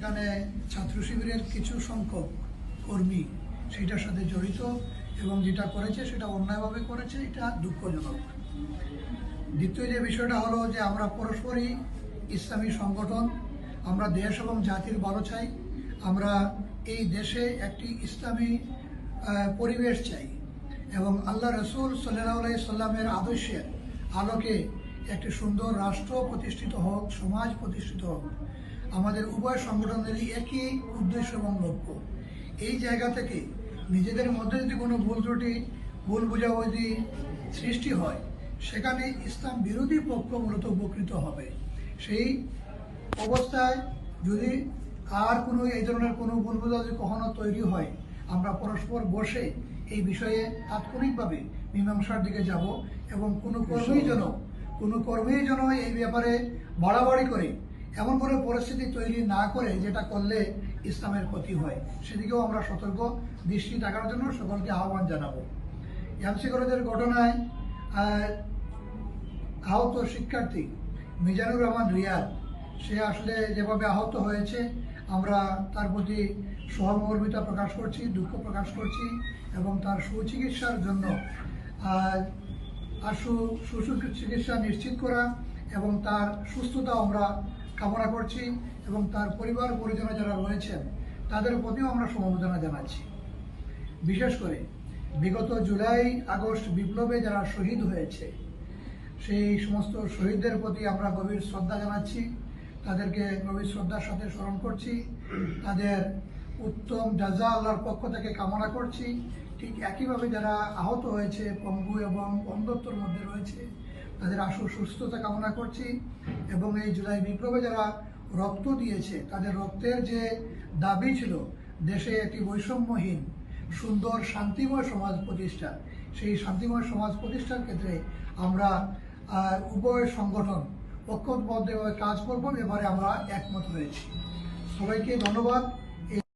সেখানে ছাত্র শিবিরের কিছু সংখ্যক কর্মী সেটার সাথে জড়িত এবং যেটা করেছে সেটা অন্যায়ভাবে করেছে, এটা দুঃখজনক। দ্বিতীয় যে বিষয়টা হলো যে আমরা পরস্পরই ইসলামী সংগঠন, আমরা দেশ এবং জাতির ভালো চাই, আমরা এই দেশে একটি ইসলামী পরিবেশ চাই এবং আল্লাহ রসুল সাল্লাহ সাল্লামের আদর্শের আলোকে একটি সুন্দর রাষ্ট্র প্রতিষ্ঠিত হোক, সমাজ প্রতিষ্ঠিত হোক। আমাদের উভয় সংগঠনেরই একই উদ্দেশ্য এবং লক্ষ্য। এই জায়গা থেকে নিজেদের মধ্যে যদি কোনো ভুল ত্রুটি, ভুল বোঝাবুঝি সৃষ্টি হয়, সেখানে ইসলাম বিরোধী পক্ষ মূলত উপকৃত হবে। সেই অবস্থায় যদি আর কোনো এই ধরনের কোনো ভুল বোঝাবুঝি কখনো তৈরি হয়, আমরা পরস্পর বসে এই বিষয়ে তাৎক্ষণিকভাবে মীমাংসার দিকে যাব এবং কোনো কর্মী যেন, কোনো কর্মী যেন এই ব্যাপারে বাড়াবাড়ি করে এমন কোনো পরিস্থিতি তৈরি না করে যেটা করলে ইসলামের ক্ষতি হয়, সেদিকেও আমরা সতর্ক। দৃষ্টি রাখার জন্য সকলকে আহ্বান জানাব। এমসি কলেজের ঘটনায় আহত শিক্ষার্থী মিজানুর রহমান রিয়াদ, সে আসলে যেভাবে আহত হয়েছে, আমরা তার প্রতি সহমর্মিতা প্রকাশ করছি, দুঃখ প্রকাশ করছি এবং তার সুচিকিৎসার জন্য আশু, সুচিকিৎসা নিশ্চিত করা এবং তার সুস্থতা আমরা কামনা করছি এবং তার পরিবার পরিজনে যারা রয়েছেন, তাদের প্রতিও আমরা সমবেদনা জানাচ্ছি। বিশেষ করে বিগত জুলাই, আগস্ট বিপ্লবে যারা শহীদ হয়েছে, সেই সমস্ত শহীদদের প্রতি আমরা গভীর শ্রদ্ধা জানাচ্ছি। তাদেরকে গভীর শ্রদ্ধার সাথে স্মরণ করছি। তাদের উত্তম জাজা আল্লাহর পক্ষ থেকে কামনা করছি। ঠিক একইভাবে যারা আহত হয়েছে, পঙ্গু এবং অন্ধত্বর মধ্যে রয়েছে তাদের আশু সুস্থতা কামনা করছি এবং এই জুলাই বিপ্লবে যারা রক্ত দিয়েছে, তাদের রক্তের যে দাবি ছিল, দেশে একটি বৈষম্যহীন, সুন্দর, শান্তিময় সমাজ প্রতিষ্ঠা, সেই শান্তিময় সমাজ প্রতিষ্ঠার ক্ষেত্রে আমরা উভয় সংগঠন ঐক্যবদ্ধভাবে কাজ করব এবারে আমরা একমত হয়েছি। সবাইকে ধন্যবাদ।